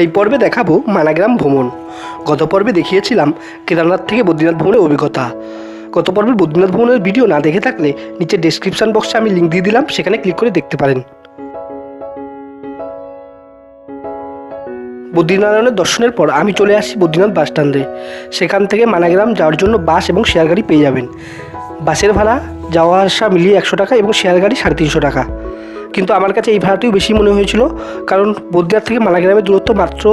এই পর্বে দেখাবো মানাগ্রাম ভ্রমণ। গত পর্বে দেখিয়েছিলাম কেদারনাথ থেকে বদ্রীনাথ ভ্রমণের অভিজ্ঞতা। গত পর্বে বদ্রীনাথ ভ্রমণের ভিডিও না দেখে থাকলে নিচে ডেসক্রিপশন বক্সে আমি লিঙ্ক দিয়ে দিলাম, সেখানে ক্লিক করে দেখতে পারেন। বদ্রীনারায়ণের দর্শনের পর আমি চলে আসি বদ্রীনাথ বাস স্ট্যান্ডে সেখান থেকে মানাগ্রাম যাওয়ার জন্য বাস এবং শেয়ার গাড়ি পেয়ে যাবেন। বাসের ভাড়া যাওয়া আসা মিলিয়ে একশো টাকা এবং শেয়ার গাড়ি সাড়ে তিনশো টাকা। কিন্তু আমার কাছে এই ভাড়াটিও বেশি মনে হয়েছিল, কারণ বদ্রীনাথ থেকে মালাগ্রামের দূরত্ব মাত্র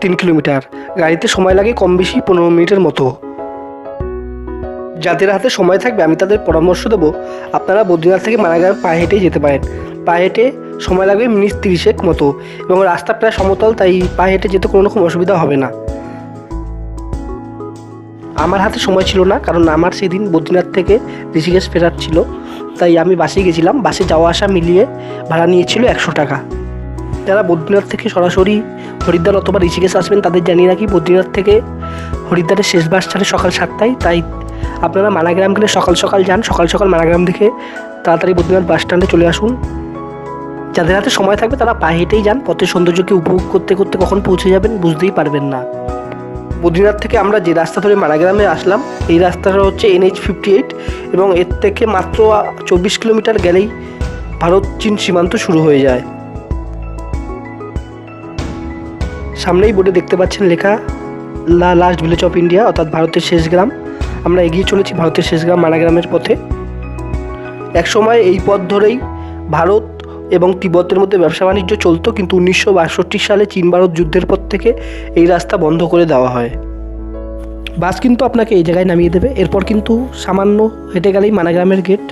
তিন কিলোমিটার। গাড়িতে সময় লাগে কম বেশি পনেরো মিনিটের মতো। যাদের হাতে সময় থাকবে, আমি তাদের পরামর্শ দেবো, আপনারা বদ্রীনাথ থেকে মালাগ্রামে পায়ে হেঁটেই যেতে পারেন। পায়ে হেঁটে সময় লাগবে মিনিট তিরিশেক মতো, এবং রাস্তা প্রায় সমতল, তাই পায়ে হেঁটে যেতে কোনো রকম অসুবিধা হবে না। আমার হাতে সময় ছিল না, কারণ আমার সেদিন বদ্রীনাথ থেকে ঋষিকেশ ফেরার ছিল। তাই আমি বাসে গেছিলাম। বাসে যাওয়া আসা মিলিয়ে ভাড়া নিয়েছিল একশো টাকা। যারা বদ্রীনাথ থেকে সরাসরি হরিদ্বার অথবা ঋষিকেশ আসবেন, তাদের জানিয়ে রাখি, বদ্রীনাথ থেকে হরিদ্বারের শেষ বাস ছাড়ে সকাল সাতটায়। তাই আপনারা মানাগ্রাম গেলে সকাল সকাল যান। সকাল সকাল মানাগ্রাম থেকে তাড়াতাড়ি বদ্রীনাথ বাস স্ট্যান্ডে চলে আসুন। যাদের হাতে সময় থাকবে, তারা পায়ে হেঁটেই যান। পথের সৌন্দর্যকে উপভোগ করতে করতে কখন পৌঁছে যাবেন বুঝতেই পারবেন না। বদ্রীনাথ থেকে আমরা যে রাস্তা ধরে মারাগ্রামে আসলাম, এই রাস্তাটা হচ্ছে এনএইচ ফিফটি এইট এবং এর থেকে মাত্র চব্বিশ কিলোমিটার গেলেই ভারত, চীন সীমান্ত শুরু হয়ে যায়। সামনেই বোর্ডে দেখতে পাচ্ছেন লেখা, লা লাস্ট ভিলেজ অফ ইন্ডিয়া অর্থাৎ ভারতের শেষ গ্রাম। আমরা এগিয়ে চলেছি ভারতের শেষ গ্রাম মানাগ্রামের পথে। একসময় এই পথ ধরেই ভারত এবং তিব্বতের মধ্যে ব্যবসা বাণিজ্য চলতো, কিন্তু উনিশশো বাষট্টি সালে চীন ভারত যুদ্ধের পর থেকে এই রাস্তা বন্ধ করে দেওয়া হয়। বাস কিন্তু আপনাকে এই জায়গায় নামিয়ে দেবে। এরপর কিন্তু সামান্য হেঁটে গেলেই মানাগ্রামের গেট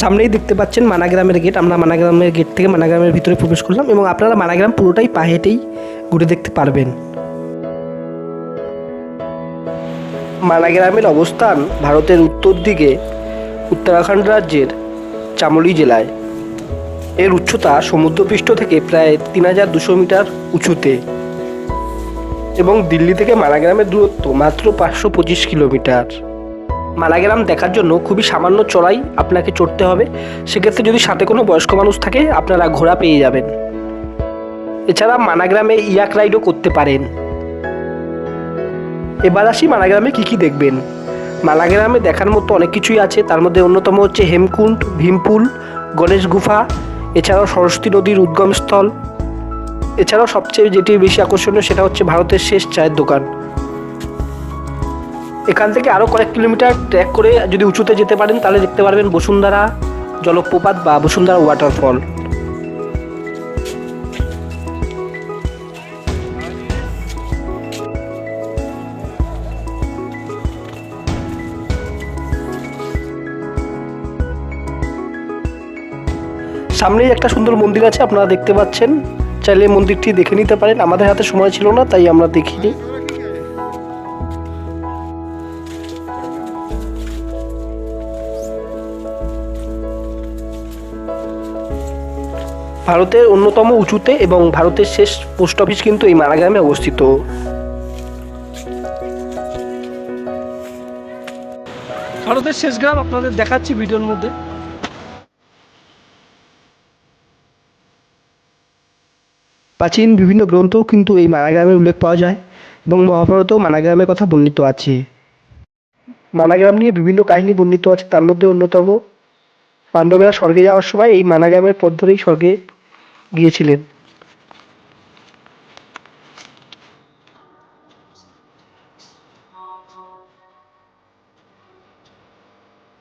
সামনেই দেখতে পাচ্ছেন মানাগ্রামের গেট আমরা মানাগ্রামের গেট থেকে মানাগ্রামের ভিতরে প্রবেশ করলাম এবং আপনারা মানাগ্রাম পুরোটাই পা হেঁটেই ঘুরে দেখতে পারবেন। মানাগ্রামের অবস্থান ভারতের উত্তর দিকে উত্তরাখণ্ড রাজ্যের চামোলি জেলায়। এর উচ্চতা সমুদ্রপৃষ্ঠ থেকে প্রায় তিন হাজার দুশো মিটার উঁচুতে এবং দিল্লি থেকে মালাগ্রামের দূরত্ব মাত্র পাঁচশো পঁচিশ কিলোমিটার। মালাগ্রাম দেখার জন্য খুবই সামান্য চড়াই আপনাকে চড়তে হবে। সেক্ষেত্রে যদি সাথে কোনো বয়স্ক মানুষ থাকে, আপনারা ঘোড়া পেয়ে যাবেন। এছাড়া মানাগ্রামে ইয়াক রাইডও করতে পারেন। এবার আসি মালাগ্রামে কী কী দেখবেন। মালাগ্রামে দেখার মতো অনেক কিছুই আছে। তার মধ্যে অন্যতম হচ্ছে হেমকুণ্ড, ভীমপুল, গণেশ গুফা, এছাড়াও সরস্বতী নদীর উদ্গমস্থল এছাড়াও সবচেয়ে যেটি বেশি আকর্ষণীয় সেটা হচ্ছে ভারতের শেষ চায়ের দোকান। এখান থেকে আরও কয়েক কিলোমিটার ট্র্যাক করে যদি উঁচুতে যেতে পারেন, তাহলে দেখতে পারবেন বসুন্ধরা জলপ্রপাত বা বসুন্ধরা ওয়াটারফল। সামনেই একটা সুন্দর মন্দির আছে, আপনারা দেখতে পাচ্ছেন। চাইলে মন্দিরটি দেখে নিতে পারেন, আমাদের হাতে সময় ছিল না, তাই আমরা দেখিনি। ভারতের অন্যতম উঁচুতে এবং ভারতের শেষ পোস্ট অফিস কিন্তু এই মারাগ্রামে অবস্থিত। ভারতের শেষ গ্রাম আপনাদের দেখাচ্ছি ভিডিওর মধ্যে। প্রাচীন বিভিন্ন গ্রন্থও কিন্তু এই মানাগ্রামের উল্লেখ পাওয়া যায় এবং মহাভারতেও মানাগ্রামের কথা বর্ণিত আছে। মানাগ্রাম নিয়ে বিভিন্ন কাহিনী বর্ণিত আছে, তার মধ্যে অন্যতম পাণ্ডবেরা স্বর্গে যাওয়ার সময় এই মানাগ্রামের পথ ধরেই স্বর্গে গিয়েছিলেন।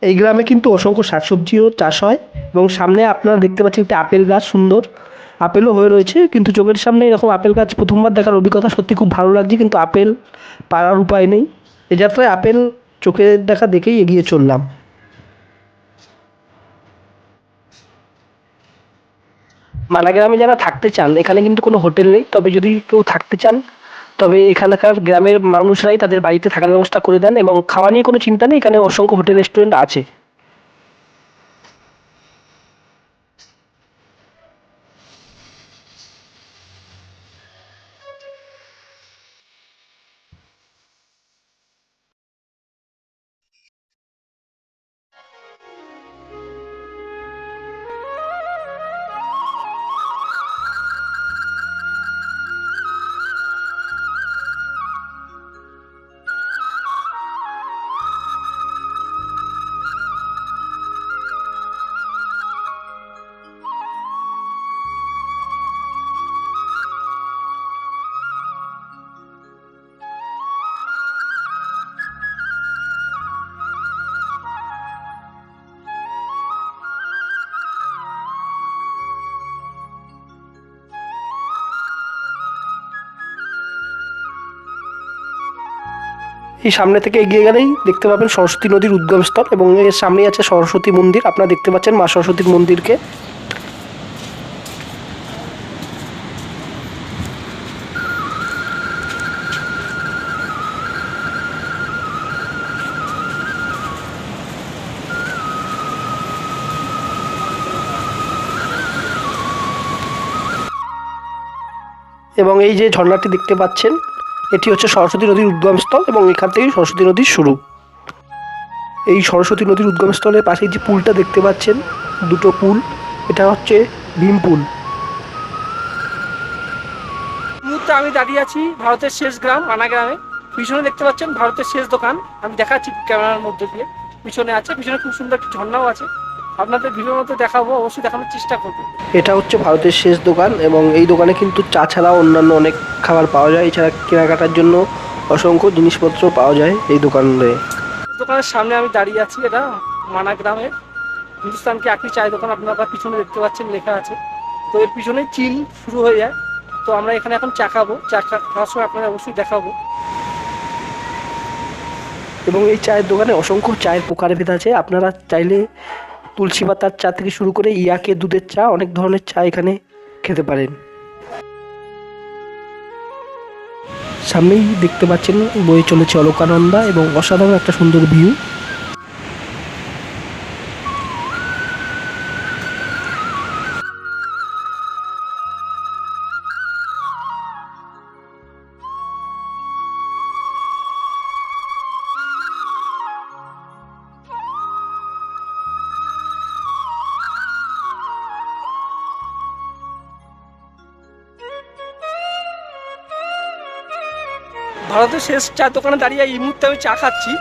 এই গ্রামে কিন্তু অসংখ্য শাকসবজিও চাষ হয়। এবং সামনে আপনারা দেখতে পাচ্ছেন একটি আপেল গাছ, সুন্দর। আপেলও হয়ে রয়েছে, কিন্তু চোখের সামনে এরকম আপেল গাছ প্রথমবার দেখার অভিজ্ঞতা সত্যি খুব ভালো লাগছে, কিন্তু আপেল পাড়ার উপায় নেই। এ যাত্রায় আপেল চোখের দেখা দেখেই এগিয়ে চললাম। মালাগ্রামে যারা থাকতে চান, এখানে কিন্তু কোনো হোটেল নেই, তবে যদি কেউ থাকতে চান, তবে এখানকার গ্রামের মানুষরাই তাদের বাড়িতে থাকার ব্যবস্থা করে দেন এবং খাওয়া নিয়ে কোনো চিন্তা নেই, এখানে অসংখ্য হোটেল, রেস্টুরেন্ট আছে। এই সামনে থেকে এগিয়ে গেলেই দেখতে পাবেন সরস্বতী নদীর উদ্গমস্থল এবং এর সামনেই আছে সরস্বতী মন্দির। আপনারা দেখতে পাচ্ছেন মা সরস্বতীর মন্দিরকে। এবং এই যে ঝর্ণাটি দেখতে পাচ্ছেন এটি হচ্ছে সরস্বতী নদীর উদ্গমস্থল এবং এখান থেকেই সরস্বতী নদীর শুরু। এই সরস্বতী নদীর উদ্গমস্থলের পাশে যে পুলটা দেখতে পাচ্ছেন, দুটো পুল, এটা হচ্ছে ভীম পুল। মুহূর্তে আমি দাঁড়িয়ে আছি ভারতের শেষ গ্রাম, আনা গ্রামে। পিছনে দেখতে পাচ্ছেন ভারতের শেষ দোকান। আমি দেখাচ্ছি ক্যামেরার মধ্যে দিয়ে। পিছনে আছে, পিছনে খুব সুন্দর একটি ঝর্ণাও আছে। আপনাদের ভিডিওর মধ্যে দেখাবো অবশ্যই দেখানোর চেষ্টা করব এটা হচ্ছে ভারতের শেষ দোকান এবং এই দোকানে কিন্তু চা ছাড়াও অন্যান্য অনেক খাবার পাওয়া যায়। এছাড়া কেনাকাটার জন্য অসংখ্য জিনিসপত্র পাওয়া যায় এই দোকানে। দোকানের সামনে আমি দাঁড়িয়ে আছি এটা মানা গ্রামে। হিন্দুস্তানকে একই চায়ের দোকান আপনারা পিছনে দেখতে পাচ্ছেন লেখা আছে। তো এর পিছনে চিল শুরু হয়ে যায়। তো আমরা এখানে এখন চা খাব। চা খাওয়ার সময় আপনারা অবশ্যই দেখাবো। এবং এই চায়ের দোকানে অসংখ্য চায়ের প্রকারভেদ আছে। আপনারা চাইলে তুলসী পাতার চা থেকে শুরু করে ইয়াকে দুধের চা, অনেক ধরনের চা এখানে খেতে পারেন। সামনেই দেখতে পাচ্ছেন বয়ে চলেছে অলকানন্দা এবং অসাধারণ একটা সুন্দর ভিউ ভারতের শেষ চা দোকানে দাঁড়িয়ে এই মুহূর্তে আমি চা খাচ্ছি।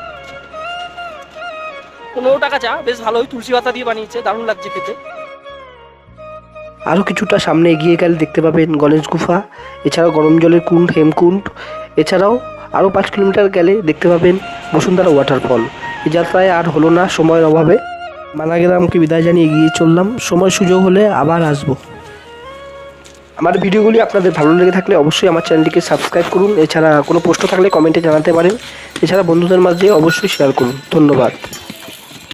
পনেরো টাকা চা, বেশ ভালোই তুলসী পাতা দিয়ে বানিয়েছে, দারুণ লাগছে খেতে। আরও কিছুটা সামনে এগিয়ে গেলে দেখতে পাবেন গণেশ গুফা, এছাড়াও গরম জলের কুণ্ড, হেমকুণ্ড। এছাড়াও আরও পাঁচ কিলোমিটার গেলে দেখতে পাবেন বসুন্ধরা ওয়াটারফল এই যাত্রায় আর হলো না, সময়ের অভাবে। মানাগ্রামকে বিদায় জানিয়ে এগিয়ে চললাম। সময় সুযোগ হলে আবার আসব। আমার ভিডিওগুলি আপনাদের ভালো লেগে থাকলে অবশ্যই আমার চ্যানেলটিকে সাবস্ক্রাইব করুন। এছাড়া কোনো প্রশ্ন থাকলে কমেন্টে জানাতে পারেন। এছাড়া বন্ধুদের মাঝে অবশ্যই শেয়ার করুন। ধন্যবাদ।